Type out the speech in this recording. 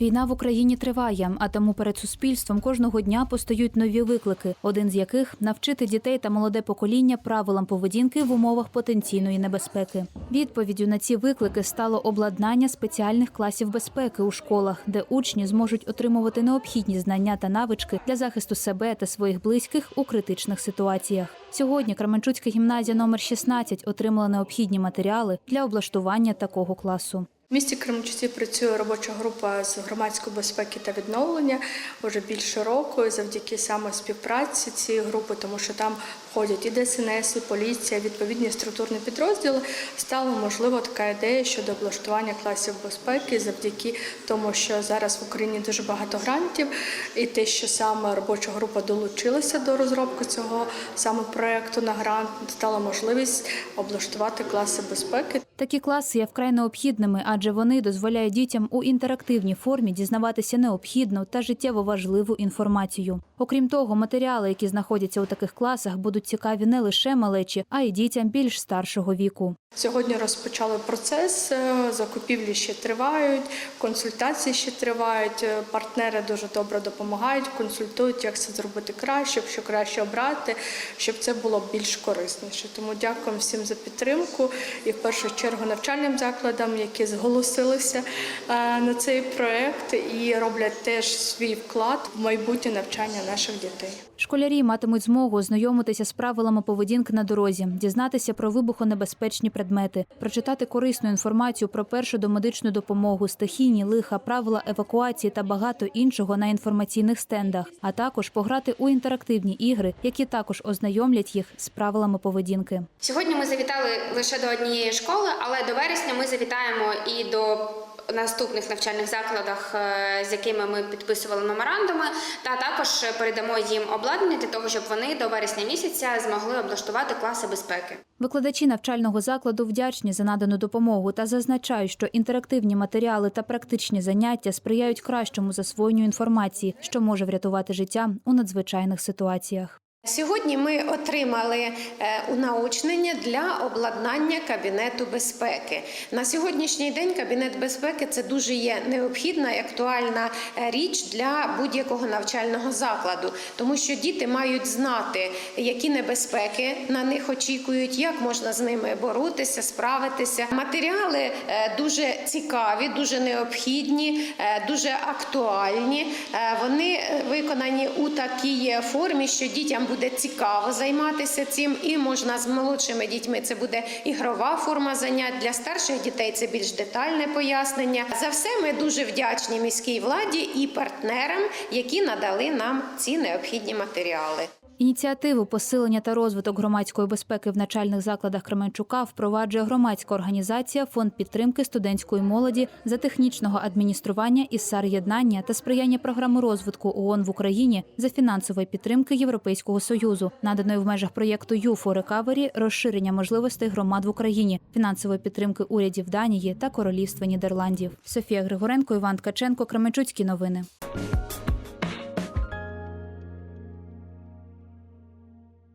Війна в Україні триває, а тому перед суспільством кожного дня постають нові виклики. Один з яких навчити дітей та молоде покоління правилам поведінки в умовах потенційної небезпеки. Відповіддю на ці виклики стало обладнання спеціальних класів безпеки у школах, де учні зможуть отримувати необхідні знання та навички для захисту себе та своїх близьких у критичних ситуаціях. Сьогодні Кременчуцька гімназія номер 16 отримала необхідні матеріали для облаштування такого класу. В місті Кременчуці працює робоча група з громадської безпеки та відновлення вже більше року. Завдяки саме співпраці цієї групи, тому що там входять і ДСНС, і поліція, відповідні структурні підрозділи. Стала можливо така ідея щодо облаштування класів безпеки, завдяки тому, що зараз в Україні дуже багато грантів, і те, що саме робоча група долучилася до розробки цього саме проекту на грант, стала можливість облаштувати класи безпеки. Такі класи є вкрай необхідними, адже вони дозволяють дітям у інтерактивній формі дізнаватися необхідну та життєво важливу інформацію. Окрім того, матеріали, які знаходяться у таких класах, будуть цікаві не лише малечі, а й дітям більш старшого віку. Сьогодні розпочали процес, е, закупівлі ще тривають, консультації ще тривають. е, Партнери дуже добре допомагають, консультують, як це зробити краще, що краще обрати, щоб це було більш корисніше. Тому дякуємо всім за підтримку і в першу чергу навчальним закладам, які зголосилися е, на цей проект і роблять теж свій вклад в майбутнє навчання наших дітей. Школярі матимуть змогу ознайомитися з правилами поведінки на дорозі, дізнатися про вибухонебезпечні предмети, прочитати корисну інформацію про першу домедичну допомогу, стихійні лиха, правила евакуації та багато іншого на інформаційних стендах, а також пограти у інтерактивні ігри, які також ознайомлять їх з правилами поведінки. Сьогодні ми завітали лише до однієї школи, але до вересня ми завітаємо і до наступних навчальних закладах, е, з якими ми підписували меморандуми, та також передамо їм обладнання для того, щоб вони до вересня місяця змогли облаштувати класи безпеки. Викладачі навчального закладу вдячні за надану допомогу та зазначають, що інтерактивні матеріали та практичні заняття сприяють кращому засвоєнню інформації, що може врятувати життя у надзвичайних ситуаціях. Сьогодні ми отримали е, унаочнення для обладнання кабінету безпеки. На сьогоднішній день кабінет безпеки це дуже є необхідна і актуальна е, річ для будь-якого навчального закладу, тому що діти мають знати, які небезпеки на них очікують, як можна з ними боротися, справитися. Матеріали е, дуже цікаві, дуже необхідні, дуже актуальні. Вони виконані у такій формі, що дітям буде цікаво займатися цим, і можна з молодшими дітьми це буде ігрова форма занять. Для старших дітей це більш детальне пояснення. За все ми дуже вдячні міській владі і партнерам, які надали нам ці необхідні матеріали. Ініціативу посилення та розвиток громадської безпеки в начальних закладах Кременчука впроваджує громадська організація Фонд підтримки студентської молоді за технічного адміністрування і єднання та сприяння програми розвитку ООН в Україні за фінансової підтримки Європейського союзу, наданої в межах проєкту «ЮФО Рекавері розширення можливостей громад в Україні, фінансової підтримки урядів Данії та Королівства Нідерландів. Софія Григоренко, Іван Ткаченко, Кременчуцькі новини.